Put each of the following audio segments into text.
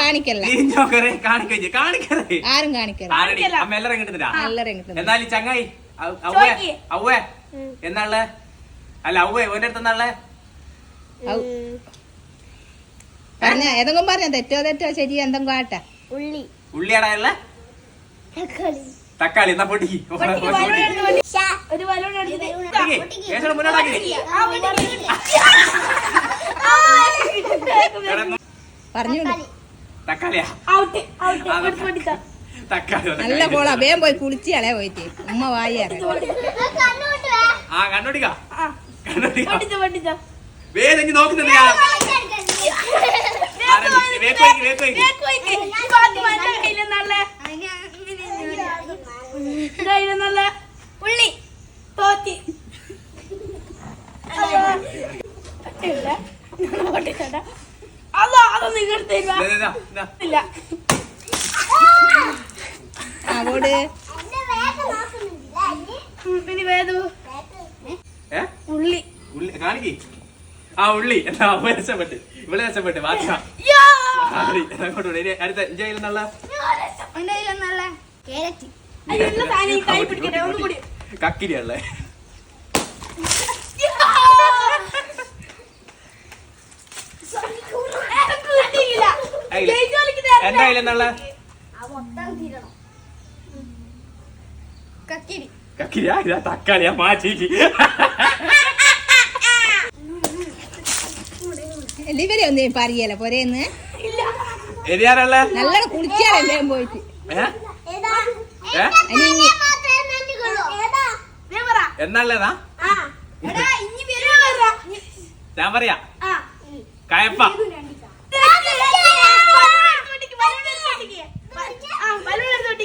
കാണിക്കല്ല. ജോക്കറെ കാണിക്കേ കാണിക്കറേ ആരും കാണിക്കല്ല. അമ്മ എല്ലാരും കിട്ടുന്നില്ല എന്നാലും ചങ്ങായി അവ്വേ. ഔവ്വേ എന്നാൾ? അല്ല അവ്വേ ഓന്റെ അടുത്ത് എന്നാൾ? പറഞ്ഞ ഏതെങ്കിലും പറഞ്ഞ തെറ്റോ തെറ്റോ ശരി എന്തെങ്കിലും ആട്ടെ ഉള്ളി. ഉള്ളിയാടാ ഉള്ള? തക്കാളി. എന്നാ പൊട്ടി. ഒരു ബലൂൺ എടുത്ത്. പറഞ്ഞോണ്ട് തക്കാളിയാ. തക്കാളി. നല്ല പോളാ വേഗം പോയി കുളിച്ചാളെ പോയിട്ട്. ഉമ്മ വായിയാറ ആ കണ്ണോടിക്ക? ആ, കണ്ണോടിക്ക? പൊട്ടിച്ചോ, പൊട്ടിച്ചോ. വേദന? എന്റെ കയ്യിലെന്നുള്ള ഉള്ളി. തോത്തി ഇല്ല. അതൊന്നും ഇങ്ങോട്ട്. ഇല്ല അവോട് ഇനി. വേദു? ഉള്ളി. ഉള്ളി കാണിക്ക്. ആ ഉള്ളി. എന്നാ അവ രക്ഷപ്പെട്ട്. ഇവിടെ രസപ്പെട്ട് യാ! അങ്ങോട്ട് വിട്. അടുത്ത ഇഞ്ച കയ്യിലെന്നുള്ള എന്റെ എന്റെ കയ്യിലെന്നുള്ള കക്കിരി. കക്കിരിയാ ഇതാ തക്കാളിയാ മാറ്റിക്ക് ഇവരെ ഒന്നും പറയല പോരേന്ന്. ഇല്ല. നല്ല കുളിച്ചാളെ വേഗം പോയിട്ട്. വരാ ഞാൻ പറയാ. ആ. കയപ്പ.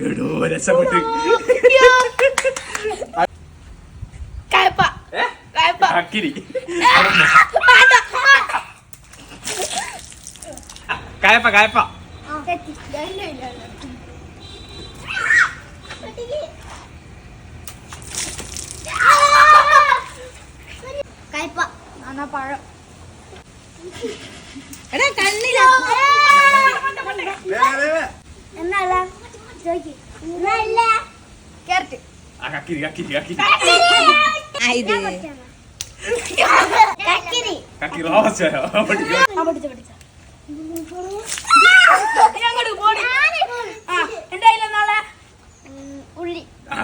എടോ രക്ഷപ്പെട്ട് കയപ്പ. കയപ്പ. കയപ്പ പഴം. ക്യാരറ്റ് ആ കക്കിരി കക്കിരി കക്കിരി. കക്കിരി. ആ പഠിച്ച പഠിച്ച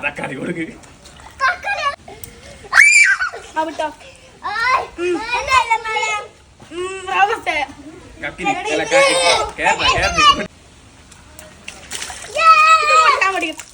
തക്കാളി കൊടുക്ക്. കേരള കേരള. ಹೊಡಿಯುತ್ತೆ